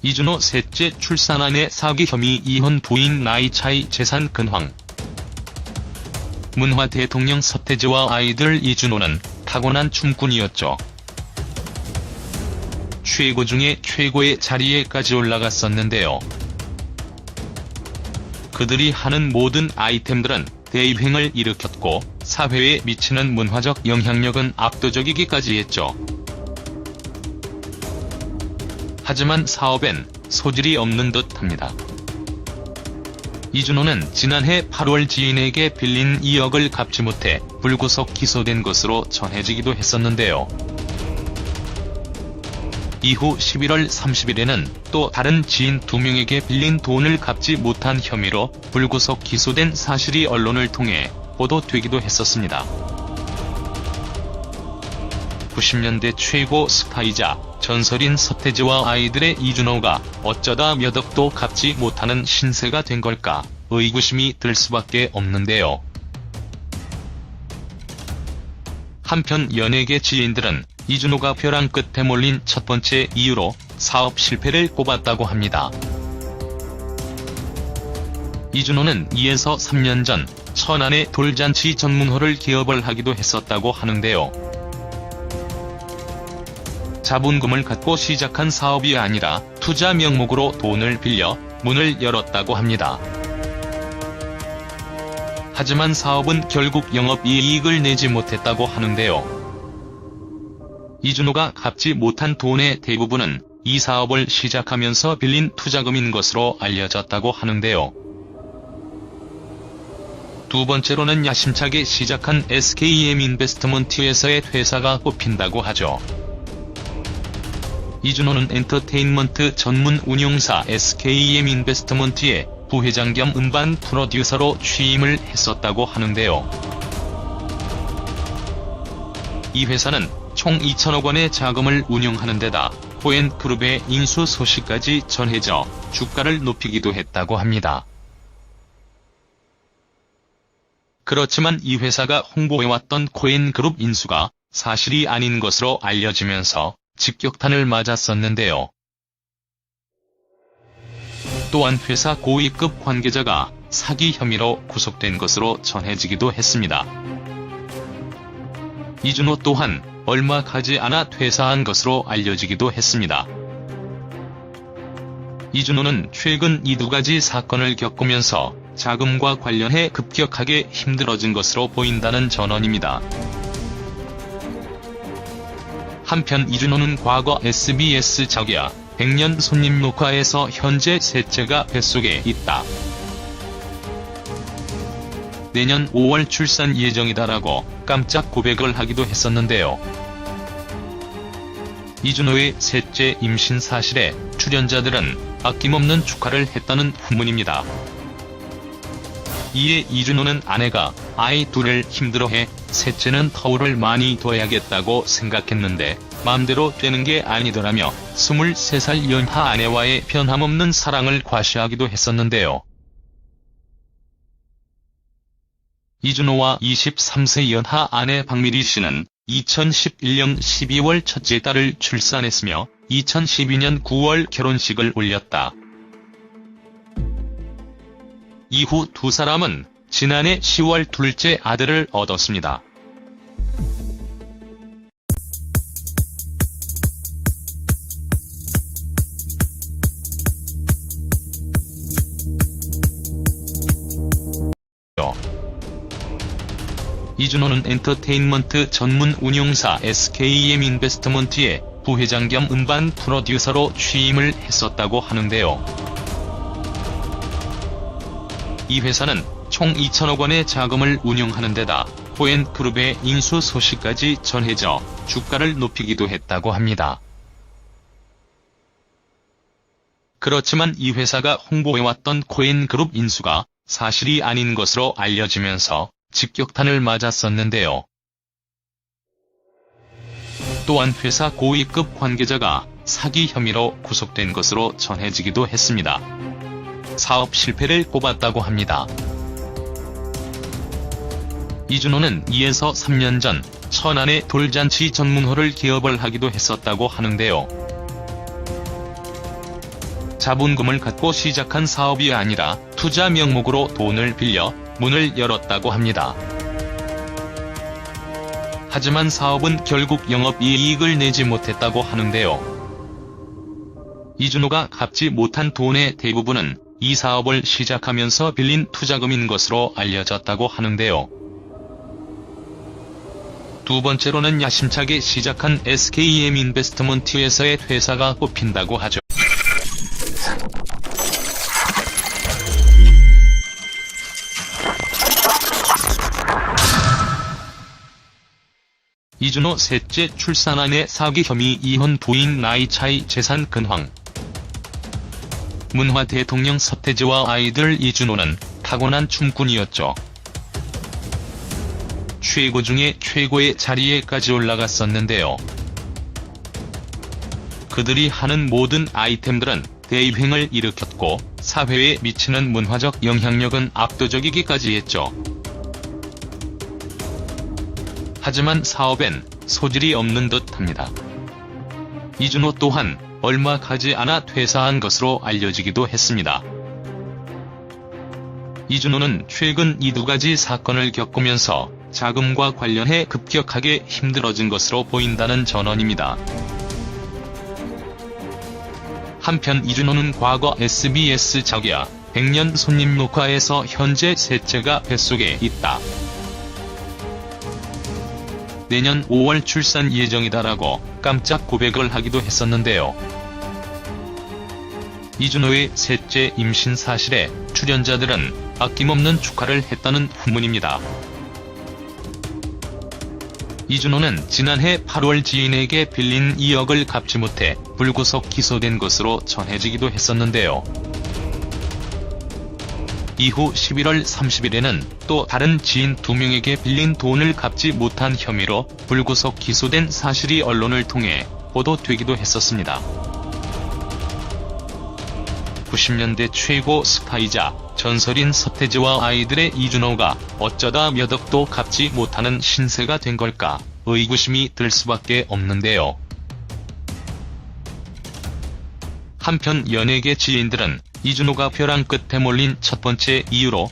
이준호 셋째 출산 안에 사기 혐의 이혼 부인 나이 차이 재산 근황 문화 대통령 서태지와 아이들 이준호는 타고난 춤꾼이었죠. 최고 중에 최고의 자리에까지 올라갔었는데요. 그들이 하는 모든 아이템들은 대유행을 일으켰고 사회에 미치는 문화적 영향력은 압도적이기까지 했죠. 하지만 사업엔 소질이 없는 듯합니다. 이준호는 지난해 8월 지인에게 빌린 2억을 갚지 못해 불구속 기소된 것으로 전해지기도 했었는데요. 이후 11월 30일에는 또 다른 지인 2명에게 빌린 돈을 갚지 못한 혐의로 불구속 기소된 사실이 언론을 통해 보도되기도 했었습니다. 90년대 최고 스타이자 전설인 서태지와 아이들의 이준호가 어쩌다 몇 억도 갚지 못하는 신세가 된 걸까 의구심이 들 수밖에 없는데요. 한편 연예계 지인들은 이준호가 벼랑 끝에 몰린 첫 번째 이유로 사업 실패를 꼽았다고 합니다. 이준호는 2에서 3년 전 천안의 돌잔치 전문호를 개업을 하기도 했었다고 하는데요. 자본금을 갖고 시작한 사업이 아니라 투자 명목으로 돈을 빌려 문을 열었다고 합니다. 하지만 사업은 결국 영업이익을 내지 못했다고 하는데요. 이준호가 갚지 못한 돈의 대부분은 이 사업을 시작하면서 빌린 투자금인 것으로 알려졌다고 하는데요. 두 번째로는 야심차게 시작한 SKM 인베스트먼트에서의 퇴사가 꼽힌다고 하죠. 이준호는 엔터테인먼트 전문 운용사 SKM 인베스트먼트의 부회장 겸 음반 프로듀서로 취임을 했었다고 하는데요. 이 회사는 총 2천억 원의 자금을 운용하는 데다 코엔그룹의 인수 소식까지 전해져 주가를 높이기도 했다고 합니다. 그렇지만 이 회사가 홍보해왔던 코엔그룹 인수가 사실이 아닌 것으로 알려지면서 직격탄을 맞았었는데요. 또한 회사 고위급 관계자가 사기 혐의로 구속된 것으로 전해지기도 했습니다. 이준호 또한 얼마 가지 않아 퇴사한 것으로 알려지기도 했습니다. 이준호는 최근 이 두 가지 사건을 겪으면서 자금과 관련해 급격하게 힘들어진 것으로 보인다는 전언입니다. 한편 이준호는 과거 SBS 적야 100년 손님 녹화에서 현재 셋째가 뱃속에 있다. 내년 5월 출산 예정이다라고 깜짝 고백을 하기도 했었는데요. 이준호의 셋째 임신 사실에 출연자들은 아낌없는 축하를 했다는 후문입니다. 이에 이준호는 아내가 아이 둘을 힘들어해 셋째는 터울을 많이 둬야겠다고 생각했는데 맘대로 되는 게 아니더라며 23살 연하 아내와의 변함없는 사랑을 과시하기도 했었는데요. 이준호와 23세 연하 아내 박미리 씨는 2011년 12월 첫째 딸을 출산했으며 2012년 9월 결혼식을 올렸다. 이후 두 사람은 지난해 10월 둘째 아들을 얻었습니다. 이준호는 엔터테인먼트 전문 운용사 SKM 인베스트먼트의 부회장 겸 음반 프로듀서로 취임을 했었다고 하는데요. 이 회사는 총 2천억 원의 자금을 운용하는 데다 코엔그룹의 인수 소식까지 전해져 주가를 높이기도 했다고 합니다. 그렇지만 이 회사가 홍보해왔던 코엔그룹 인수가 사실이 아닌 것으로 알려지면서 직격탄을 맞았었는데요. 또한 회사 고위급 관계자가 사기 혐의로 구속된 것으로 전해지기도 했습니다. 사업 실패를 꼽았다고 합니다. 이준호는 2에서 3년 전 천안의 돌잔치 전문호를 개업을 하기도 했었다고 하는데요. 자본금을 갖고 시작한 사업이 아니라 투자 명목으로 돈을 빌려 문을 열었다고 합니다. 하지만 사업은 결국 영업이익을 내지 못했다고 하는데요. 이준호가 갚지 못한 돈의 대부분은 이 사업을 시작하면서 빌린 투자금인 것으로 알려졌다고 하는데요. 두 번째로는 야심차게 시작한 SKM 인베스트먼트에서의 퇴사가 꼽힌다고 하죠. 이준호 셋째 출산안의 사기 혐의 이혼 부인 나이 차이 재산 근황 문화 대통령 서태지와 아이들 이준호는 타고난 춤꾼이었죠. 최고 중에 최고의 자리에까지 올라갔었는데요. 그들이 하는 모든 아이템들은 대입행을 일으켰고 사회에 미치는 문화적 영향력은 압도적이기까지 했죠. 하지만 사업엔 소질이 없는 듯합니다. 이준호 또한 얼마 가지 않아 퇴사한 것으로 알려지기도 했습니다. 이준호는 최근 이 두 가지 사건을 겪으면서 자금과 관련해 급격하게 힘들어진 것으로 보인다는 전언입니다. 한편 이준호는 과거 SBS 자기야 100년 손님 녹화에서 현재 셋째가 뱃속에 있다. 내년 5월 출산 예정이다라고 깜짝 고백을 하기도 했었는데요. 이준호의 셋째 임신 사실에 출연자들은 아낌없는 축하를 했다는 후문입니다. 이준호는 지난해 8월 지인에게 빌린 2억을 갚지 못해 불구속 기소된 것으로 전해지기도 했었는데요. 이후 11월 30일에는 또 다른 지인 2명에게 빌린 돈을 갚지 못한 혐의로 불구속 기소된 사실이 언론을 통해 보도되기도 했었습니다. 90년대 최고 스타이자 전설인 서태지와 아이들의 이준호가 어쩌다 몇 억도 갚지 못하는 신세가 된 걸까 의구심이 들 수밖에 없는데요. 한편 연예계 지인들은 이준호가 벼랑 끝에 몰린 첫 번째 이유로